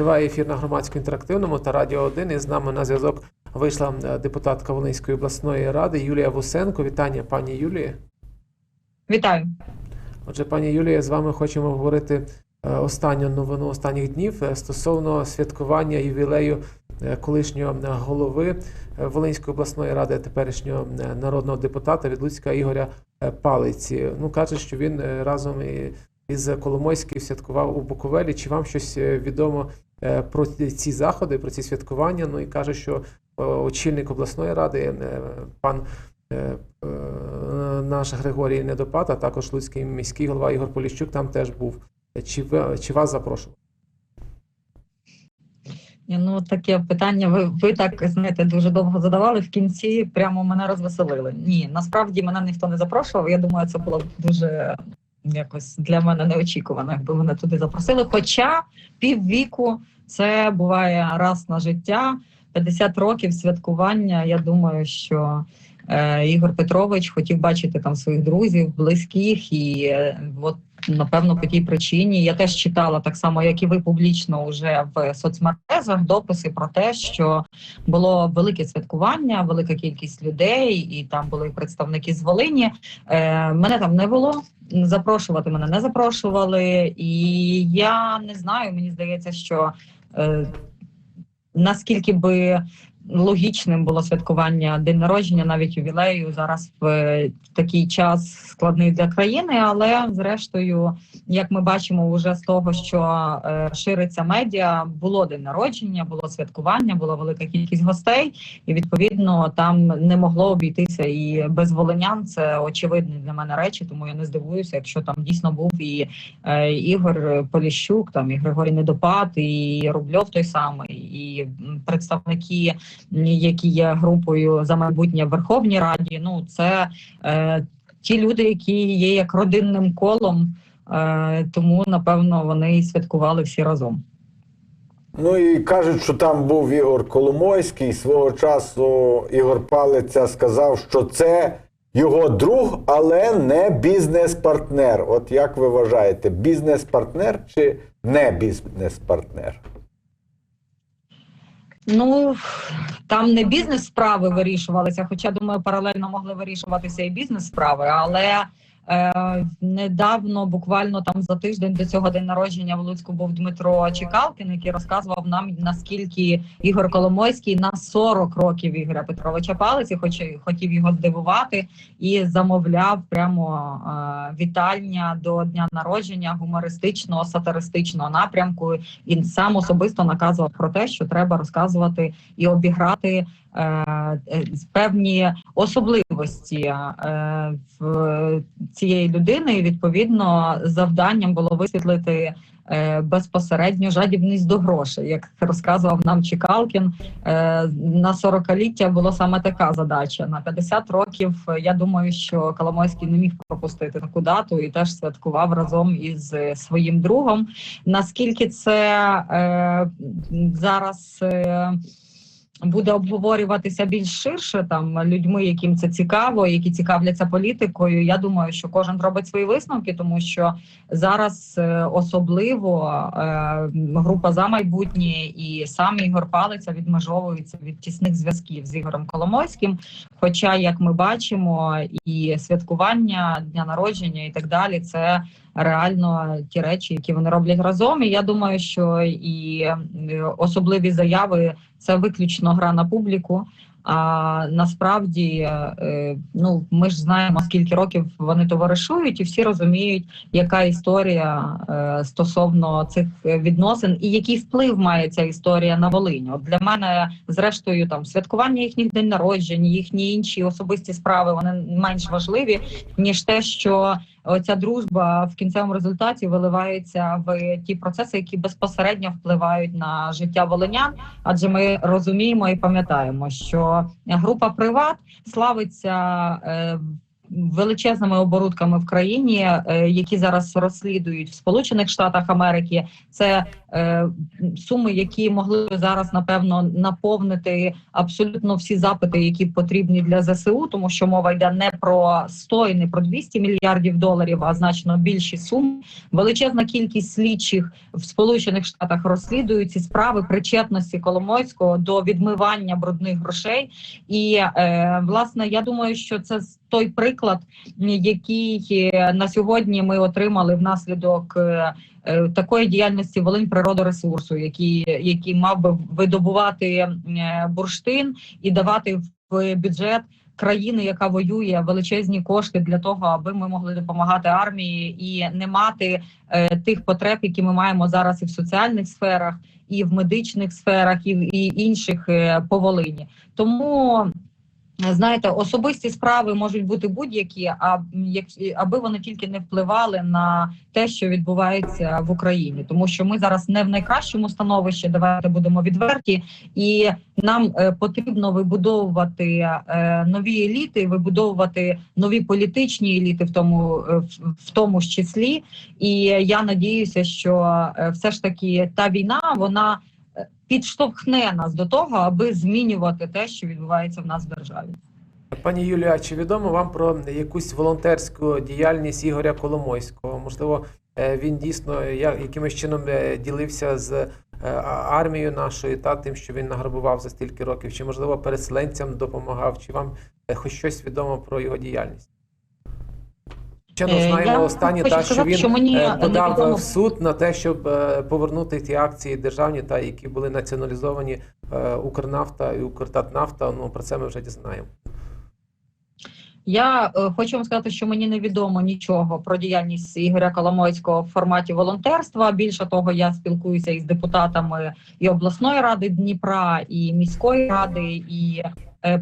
Триває ефір на громадсько інтерактивному та Радіо 1. І з нами на зв'язок вийшла е, депутатка Волинської обласної ради Юлія Вусенко. Вітання, пані Юлії. Вітаю. Отже, пані Юлія, з вами хочемо говорити е, останню новину останніх днів е, стосовно святкування ювілею колишнього голови Волинської обласної ради, теперішнього народного депутата від Луцька Ігоря Палиці. Ну кажуть, що він разом із Коломойським святкував у Буковелі. Чи вам щось відомо про ці заходи, про ці святкування? Ну і каже, що е, очільник обласної ради, е, пан е, е, наш Григорій Недопад, а також Луцький міський голова Ігор Поліщук там теж був. Чи, чи вас запрошували? Ні, Ну таке питання. Ви ви так знаєте дуже довго задавали. В кінці прямо мене розвеселили. Ні, насправді мене ніхто не запрошував. Я думаю, це було дуже якось для мене неочікувано, якби мене туди запросили. Хоча піввіку це буває раз на життя. 50 років святкування. Я думаю, що е, Ігор Петрович хотів бачити там своїх друзів, близьких, і е, от напевно по тій причині я теж читала так само, як і ви публічно вже в соцмережах дописи про те, що було велике святкування, велика кількість людей, і там були представники з Волині. Е, мене там не було. Запрошувати мене не запрошували, і я не знаю. Мені здається, що наскільки би логічним було святкування день народження, навіть ювілею зараз в е, такий час складний для країни. Але зрештою, як ми бачимо, вже з того, що е, шириться медіа, було день народження, було святкування, була велика кількість гостей, і відповідно там не могло обійтися і без волинян. Це очевидні для мене речі, тому я не здивуюся, якщо там дійсно був і е, Ігор Поліщук, там і Григорій Недопад, і Рубльов той самий, і представники, які є групою за майбутнє в Верховній Раді. Ну це е, ті люди, які є як родинним колом. Е, тому напевно вони святкували всі разом. Ну і кажуть, що там був Ігор Коломойський. Свого часу Ігор Палиця сказав, що це його друг, але не бізнес-партнер. От як ви вважаєте, бізнес-партнер чи не бізнес-партнер? Ну там не бізнес справи вирішувалися, хоча думаю, паралельно могли вирішуватися і бізнес справи, але недавно, буквально там за тиждень до цього день народження в Луцьку був Дмитро Чекалкін, який розказував нам наскільки Ігор Коломойський на 40 років Ігоря Петровича Палиці, хоч хотів його здивувати і замовляв прямо е, вітання до дня народження гумористичного сатиристичного напрямку. Він сам особисто наказував про те, що треба розказувати і обіграти е, е, певні особливості е, цієї людини. І відповідно завданням було висвітлити. е, Безпосередньо жадібність до грошей, як розказував нам Чекалкін, е, на 40-ліття було саме така задача. На 50 років е, я думаю, що Коломойський не міг пропустити таку дату і теж святкував разом із е, своїм другом. Наскільки це е, зараз е, буде обговорюватися більш ширше там людьми, яким це цікаво, які цікавляться політикою. Я думаю, що кожен робить свої висновки, тому що зараз е, особливо е, група за майбутнє і сам Ігор Палиця відмежовується від тісних зв'язків з Ігорем Коломойським. Хоча, як ми бачимо, і святкування дня народження, і так далі, це реально ті речі, які вони роблять разом. І я думаю, що і е, особливі заяви це виключно гра на публіку. А насправді, е, ну ми ж знаємо, скільки років вони товаришують, і всі розуміють, яка історія е, стосовно цих відносин, і який вплив має ця історія на Волинь. От для мене, зрештою, там святкування їхніх день народжень, їхні інші особисті справи вони менш важливі ніж те, що оця дружба в кінцевому результаті виливається в ті процеси, які безпосередньо впливають на життя волинян. Адже ми розуміємо і пам'ятаємо, що група приват славиться. Величезними оборудками в країні, е, які зараз розслідують в Сполучених Штатах Америки. Це е, суми, які могли зараз напевно наповнити абсолютно всі запити, які потрібні для ЗСУ, тому що мова йде не про 100 і не про 200 мільярдів доларів, а значно більші суми. Величезна кількість слідчих в Сполучених Штатах розслідують ці справи причетності Коломойського до відмивання брудних грошей. І е, власне я думаю, що це той приклад, який е, на сьогодні ми отримали внаслідок. е, е, Такої діяльності Волинь природоресурсу, який, який мав би видобувати бурштин і давати в бюджет країни, яка воює величезні кошти для того, аби ми могли допомагати армії і не мати е, тих потреб, які ми маємо зараз і в соціальних сферах, і в медичних сферах, і, в- і інших е, по Волині. Тому знаєте, особисті справи можуть бути будь-які, аби вони тільки не впливали на те, що відбувається в Україні, тому що ми зараз не в найкращому становищі. Давайте будемо відверті, і нам е, потрібно вибудовувати е, нові еліти, вибудовувати нові політичні еліти, в тому е, в, тому ж числі. І я надіюся, що все ж таки та війна вона підштовхне нас до того, аби змінювати те, що відбувається в нас в державі. Пані Юлія, чи відомо вам про якусь волонтерську діяльність Ігоря Коломойського? Можливо, е, він дійсно якимось чином е, ділився з е, армією нашою та тим, що він награбував за стільки років, чи можливо переселенцям допомагав, чи вам хоч щось відомо про його діяльність? Ще не знаємо я останнє, та що сказати, він що мені е, подав невідомо- в суд на те, щоб е, повернути ті акції державні, та які були націоналізовані е, Укрнафта і Укртатнафта. Ну про це ми вже дізнаємо. Я хочу вам сказати, що мені невідомо нічого про діяльність Ігоря Коломойського в форматі волонтерства. Більше того, я спілкуюся із депутатами і обласної ради Дніпра, і міської ради, і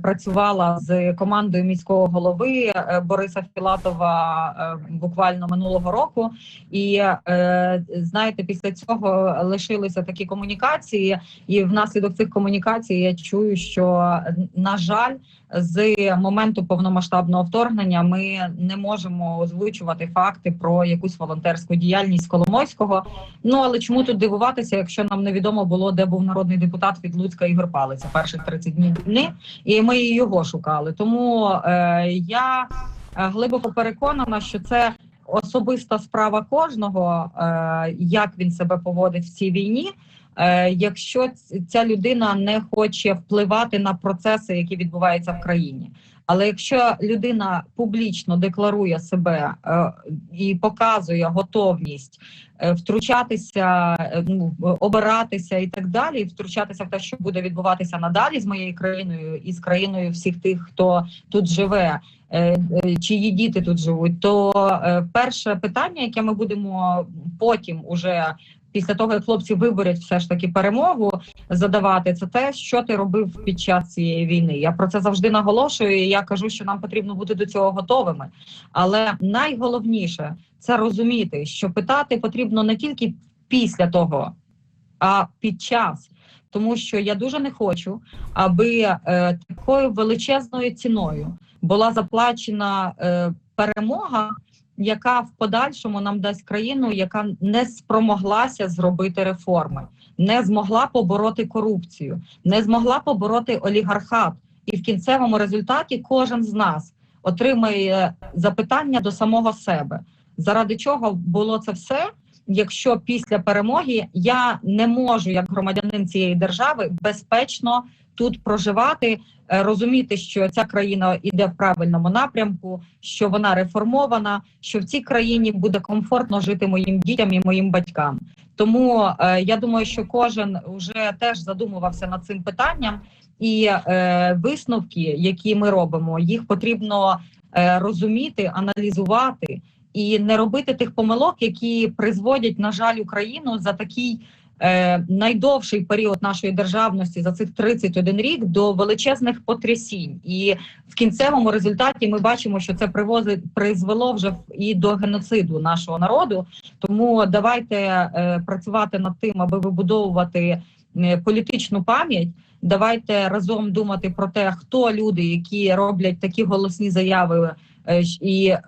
працювала з командою міського голови е, Бориса Філатова е, буквально минулого року. І е, знаєте, після цього лишилися такі комунікації, і внаслідок цих комунікацій я чую, що на жаль з моменту повномасштабного вторгнення ми не можемо озвучувати факти про якусь волонтерську діяльність Коломойського. Ну але чому тут дивуватися, якщо нам невідомо було, де був народний депутат від Луцька Ігор Палиця перших 30 днів війни, і ми його шукали. Тому е, я е, глибоко переконана, що це. Особиста справа кожного, е, як він себе поводить в цій війні, якщо ця людина не хоче впливати на процеси, які відбуваються в країні. Але якщо людина публічно декларує себе е, і показує готовність е, втручатися, е, ну обиратися і так далі, втручатися в те, що буде відбуватися надалі з моєю країною і з країною всіх тих, хто тут живе, е, е, чиї діти тут живуть, то е, перше питання, яке ми будемо потім уже після того, як хлопці виборять все ж таки перемогу, задавати це те, що ти робив під час цієї війни. Я про це завжди наголошую. і Я кажу, що нам потрібно бути до цього готовими. Але найголовніше це розуміти, що питати потрібно не тільки після того, а під час. Тому що я дуже не хочу, аби е, такою величезною ціною була заплачена е, перемога, яка в подальшому нам дасть країну, яка не спромоглася зробити реформи, не змогла побороти корупцію, не змогла побороти олігархат. І в кінцевому результаті кожен з нас отримає запитання до самого себе, заради чого було це все. Якщо після перемоги я не можу, як громадянин цієї держави, безпечно тут проживати, е, розуміти, що ця країна йде в правильному напрямку, що вона реформована, що в цій країні буде комфортно жити моїм дітям і моїм батькам. Тому е, я думаю, що кожен вже теж задумувався над цим питанням, і е, висновки, які ми робимо, їх потрібно е, розуміти, аналізувати і не робити тих помилок, які призводять, на жаль, Україну за такий е, найдовший період нашої державності за цих 31 рік до величезних потрясінь. І в кінцевому результаті ми бачимо, що це привозить призвело вже і до геноциду нашого народу. Тому давайте е, працювати над тим, аби вибудовувати е, політичну пам'ять. Давайте разом думати про те, хто люди, які роблять такі голосні заяви е, і е,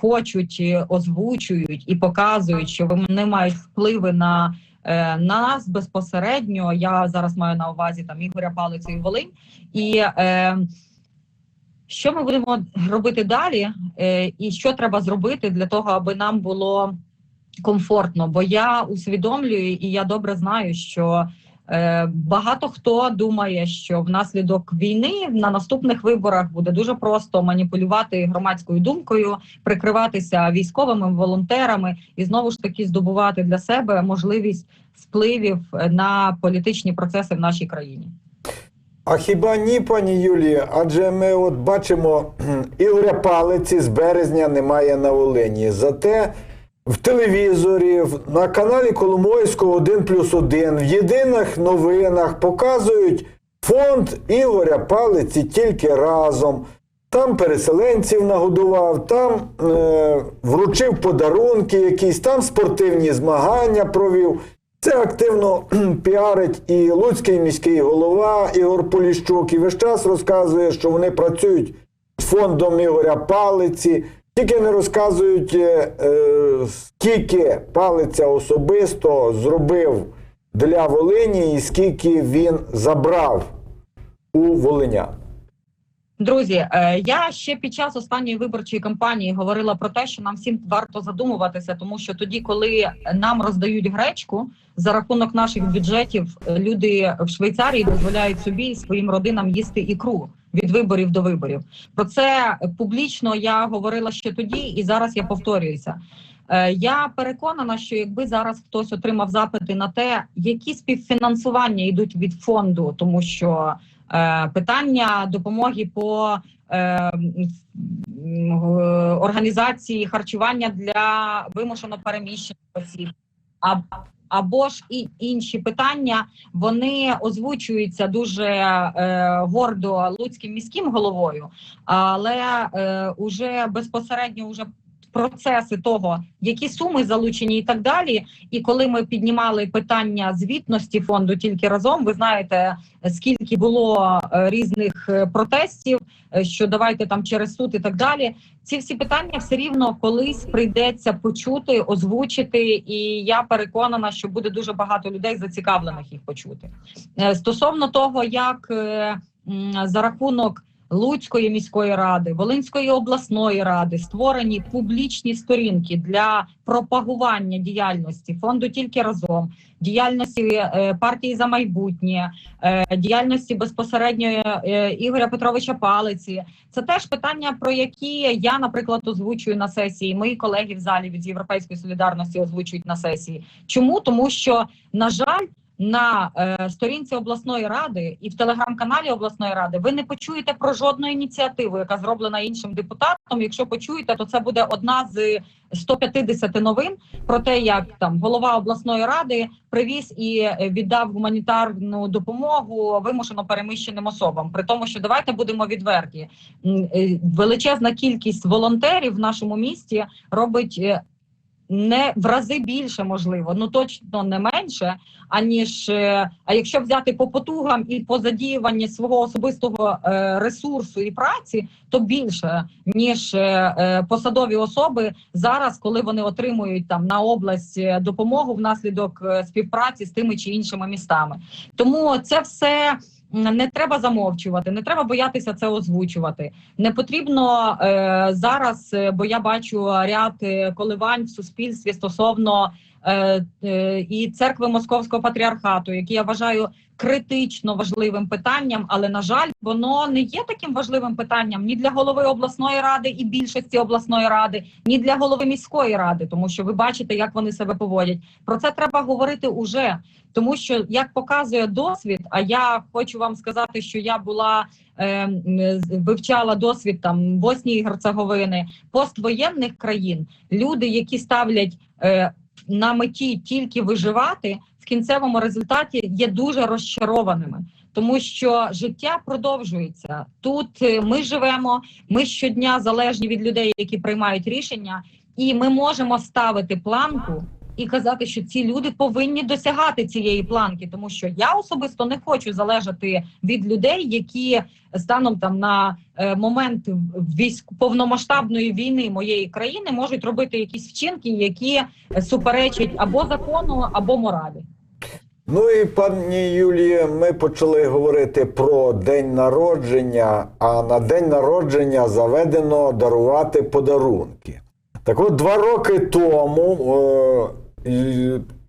хочуть, е, озвучують і показують, що вони мають впливи на, е, на нас безпосередньо. Я зараз маю на увазі там Ігоря Палицю і Волинь. І е, що ми будемо робити далі, е, і що треба зробити для того, аби нам було комфортно? Бо я усвідомлюю і я добре знаю, що багато хто думає, що внаслідок війни на наступних виборах буде дуже просто маніпулювати громадською думкою, прикриватися військовими волонтерами і знову ж таки здобувати для себе можливість впливів е, на політичні процеси в нашій країні. А хіба ні, пані Юлії? Адже ми от бачимо, Ігоря Палиці з березня немає на Волині. Зате в телевізорі, на каналі Коломойського 1 плюс 1, в єдиних новинах показують фонд Ігоря Палиці тільки разом. Там переселенців нагодував, там е, вручив подарунки якісь, там спортивні змагання провів. Це активно піарить і Луцький міський голова Ігор Поліщук, і весь час розказує, що вони працюють з фондом Ігоря Палиці. Тільки не розказують, е, е, скільки палиця особисто зробив для Волині і скільки він забрав у волинян. Друзі, е, я ще під час останньої виборчої кампанії говорила про те, що нам всім варто задумуватися, тому що тоді, коли нам роздають гречку за рахунок наших бюджетів, люди в Швейцарії дозволяють собі і своїм родинам їсти ікру від виборів до виборів. Про це публічно я говорила ще тоді, і зараз я повторююся. Е, Я переконана, що якби зараз хтось отримав запити на те, які співфінансування йдуть від фонду, тому що е, питання допомоги по е, м, організації харчування для вимушено переміщених осіб, або ж і інші питання вони озвучуються дуже е, гордо луцьким міським головою, але е, уже безпосередньо уже процеси того, які суми залучені, і так далі. І коли ми піднімали питання звітності фонду тільки разом, ви знаєте, скільки було е, різних е, протестів, е, що давайте там через суд і так далі. Ці всі питання все рівно колись прийдеться почути, озвучити, і я переконана, що буде дуже багато людей зацікавлених їх почути. Стосовно того, як за рахунок Луцької міської ради, Волинської обласної ради створені публічні сторінки для пропагування діяльності фонду тільки разом, діяльності е, партії за майбутнє, е, діяльності безпосередньо е, Ігоря Петровича Палиці. Це теж питання, про які я, наприклад, озвучую на сесії. Мої колеги в залі від Європейської солідарності озвучують на сесії. Чому тому, що на жаль. На е, сторінці обласної ради і в телеграм-каналі обласної ради ви не почуєте про жодну ініціативу, яка зроблена іншим депутатом. Якщо почуєте, то це буде одна з 150 новин про те, як там голова обласної ради привіз і е, віддав гуманітарну допомогу вимушено переміщеним особам. При тому, що давайте будемо відверті, е, величезна кількість волонтерів в нашому місті робить. Не в рази більше можливо, ну точно не менше, аніж е, а якщо взяти по потугам і по задіюванні свого особистого е, ресурсу і праці, то більше ніж е, посадові особи зараз, коли вони отримують там на область допомогу внаслідок співпраці з тими чи іншими містами. Тому це все. Не треба замовчувати, не треба боятися це озвучувати. Не потрібно е, зараз, е, бо я бачу ряд е, коливань в суспільстві стосовно і церкви Московського патріархату, які я вважаю критично важливим питанням, але на жаль, воно не є таким важливим питанням ні для голови обласної ради і більшості обласної ради, ні для голови міської ради, тому що ви бачите, як вони себе поводять. Про це треба говорити уже, тому що як показує досвід, а я хочу вам сказати, що я була е, вивчала досвід там Боснії і Герцеговини, поствоєнних країн, люди, які ставлять е, на меті тільки виживати, в кінцевому результаті є дуже розчарованими. Тому що життя продовжується тут. е, Ми живемо, ми щодня залежні від людей, які приймають рішення, і ми можемо ставити планку і казати, що ці люди повинні досягати цієї планки, тому що я особисто не хочу залежати від людей, які станом там на е, момент військ повномасштабної війни моєї країни можуть робити якісь вчинки, які суперечать або закону, або моралі. Ну і пані Юлія, ми почали говорити про день народження, а на день народження заведено дарувати подарунки. Так от два роки тому е,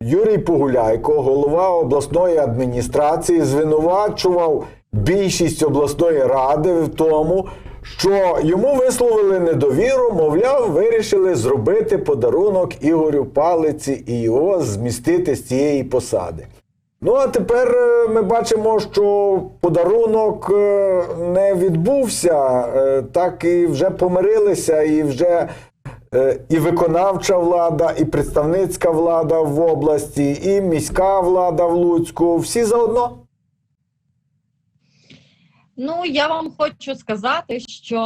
Юрій Погуляйко, голова обласної адміністрації, звинувачував більшість обласної ради в тому, що йому висловили недовіру, мовляв, вирішили зробити подарунок Ігорю Палиці і його змістити з цієї посади. Ну, а тепер е, ми бачимо, що подарунок е, не відбувся, е, так і вже помирилися, і вже е, і виконавча влада, і представницька влада в області, і міська влада в Луцьку. Всі заодно. Ну я вам хочу сказати, що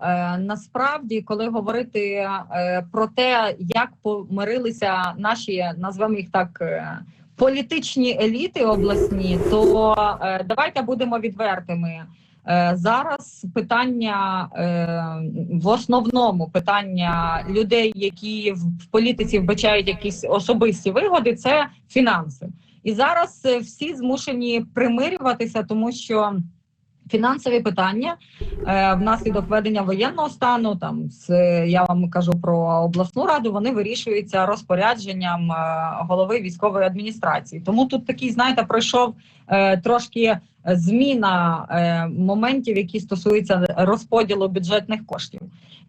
е, насправді, коли говорити е, про те, як помирилися наші, назвемо їх так, е, політичні еліти обласні, то е, давайте будемо відвертими. Е, зараз питання е, в основному питання людей, які в, політиці вбачають якісь особисті вигоди, це фінанси. І зараз е, всі змушені примирюватися, тому що фінансові питання внаслідок введення воєнного стану, там з я вам кажу про обласну раду, вони вирішуються розпорядженням голови військової адміністрації. Тому тут такий, знаєте, пройшов трошки зміна е, моментів, які стосуються розподілу бюджетних коштів.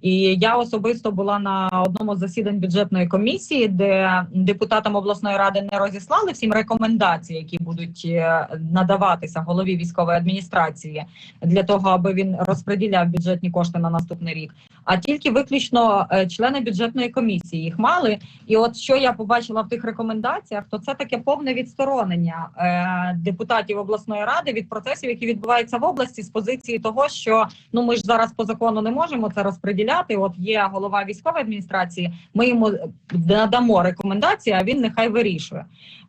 І я особисто була на одному з засідань бюджетної комісії, де депутатам обласної ради не розіслали всім рекомендації, які будуть е, надаватися голові військової адміністрації для того, аби він розподіляв бюджетні кошти на наступний рік. А тільки виключно е, члени бюджетної комісії їх мали. І от що я побачила в тих рекомендаціях, то це таке повне відсторонення е, депутатів обласної ради від процесів, які відбуваються в області, з позиції того, що ну ми ж зараз по закону не можемо це розподіляти. От є голова військової адміністрації. Ми йому надамо рекомендації, а він нехай вирішує.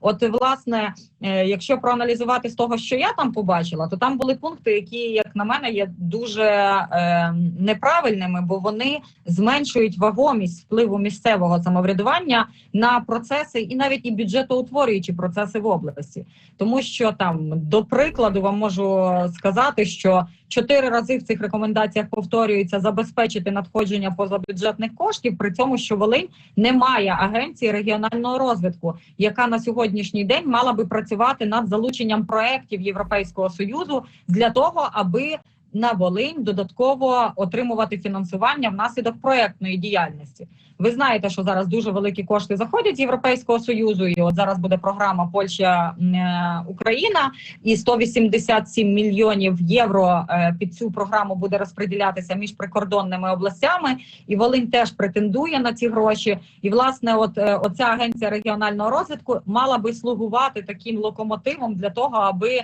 От власне, е, якщо проаналізувати з того, що я там побачила, то там були пункти, які, як на мене, є дуже е, неправильними, бо вони зменшують вагомість впливу місцевого самоврядування на процеси і навіть і бюджетоутворюючі процеси в області, тому що там до прикладу вам можу сказати, що чотири рази в цих рекомендаціях повторюється забезпечити надходження позабюджетних коштів, при цьому, що Волинь не має агенції регіонального розвитку, яка на сьогоднішній день мала би працювати над залученням проєктів Європейського союзу для того, аби на Волинь додатково отримувати фінансування внаслідок проектної діяльності. Ви знаєте, що зараз дуже великі кошти заходять з Європейського союзу, і от зараз буде програма Польща е, Україна, і 187 мільйонів євро е, під цю програму буде розподілятися між прикордонними областями. І Волинь теж претендує на ці гроші. І власне, от е, оця агенція регіонального розвитку мала би слугувати таким локомотивом для того, аби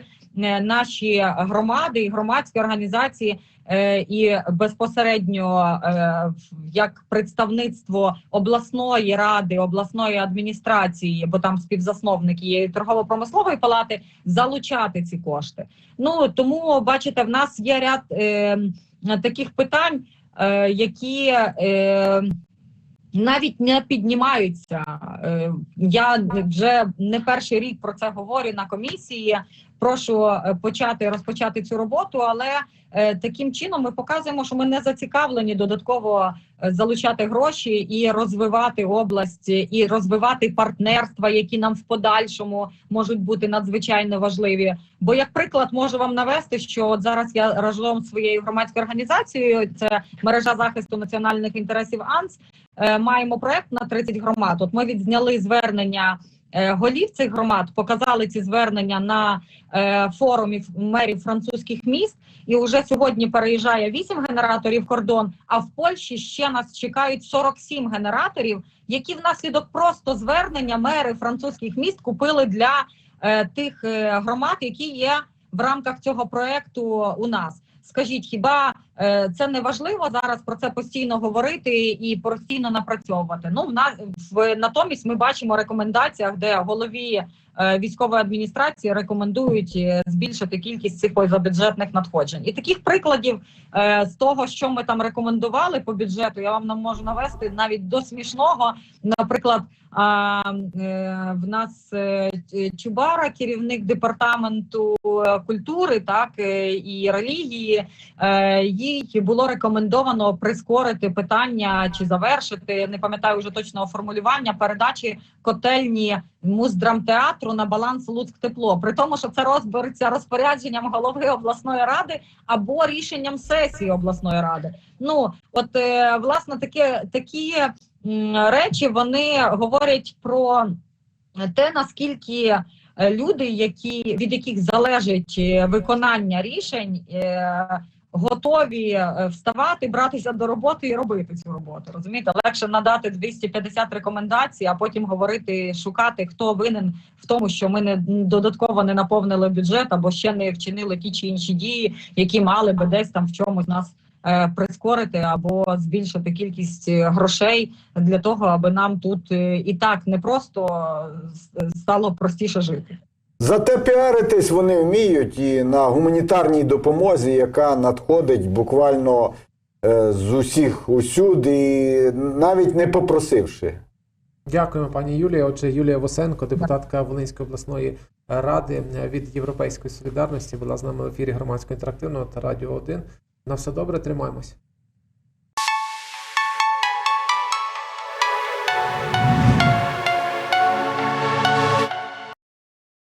наші громади і громадські організації е, і безпосередньо е, як представництво обласної ради, обласної адміністрації, бо там співзасновники є торгово-промислової палати, залучати ці кошти. Ну тому бачите, в нас є ряд е, таких питань, е, які е, навіть не піднімаються. Е, Я вже не перший рік про це говорю на комісії. Прошу е, почати розпочати цю роботу, але е, таким чином ми показуємо, що ми не зацікавлені додатково е, залучати гроші і розвивати область, і розвивати партнерства, які нам в подальшому можуть бути надзвичайно важливі. Бо, як приклад, можу вам навести, що от зараз я разом своєю громадською організацією, це мережа захисту національних інтересів АНС, маємо проект на 30 громад. От ми відзняли звернення. Е, Голів цих громад показали ці звернення на е, форумі мерів французьких міст, і вже сьогодні переїжджає 8 генераторів кордон. А в Польщі ще нас чекають 47 генераторів, які внаслідок просто звернення мери французьких міст купили для е, тих громад, які є в рамках цього проекту у нас. Скажіть, хіба це не важливо зараз про це постійно говорити і постійно напрацьовувати. Ну в на в натомість ми бачимо рекомендаціях, де голові е, військової адміністрації рекомендують е, збільшити кількість цих позабюджетних надходжень. І таких прикладів е, з того, що ми там рекомендували по бюджету, я вам не можу навести навіть до смішного. Наприклад, е, в нас е, Чубара, керівник департаменту е, культури, так е, і релігії, е, їй було рекомендовано прискорити питання чи завершити. Не пам'ятаю вже точного формулювання передачі котельні муздрамтеатру на баланс Луцьк тепло. При тому, що це розбереться розпорядженням голови обласної ради або рішенням сесії обласної ради. Ну от е, власне таке такі речі вони говорять про те, наскільки е, люди, які від яких залежить е, виконання рішень, готові е, вставати, братися до роботи і робити цю роботу. Розумієте, легше надати 250 рекомендацій, а потім говорити, шукати, хто винен в тому, що ми не додатково не наповнили бюджет або ще не вчинили ті чи інші дії, які мали би десь там в чомусь нас е, прискорити або збільшити кількість е, грошей для того, аби нам тут і так не просто стало простіше жити. Зате піаритись вони вміють і на гуманітарній допомозі, яка надходить буквально е, з усіх усюди, навіть не попросивши. Дякуємо, пані Юлія. Отже, Юлія Восенко, депутатка Волинської обласної ради від Європейської солідарності, була з нами в ефірі громадського інтерактивного та радіо 1. На все добре, тримаємось.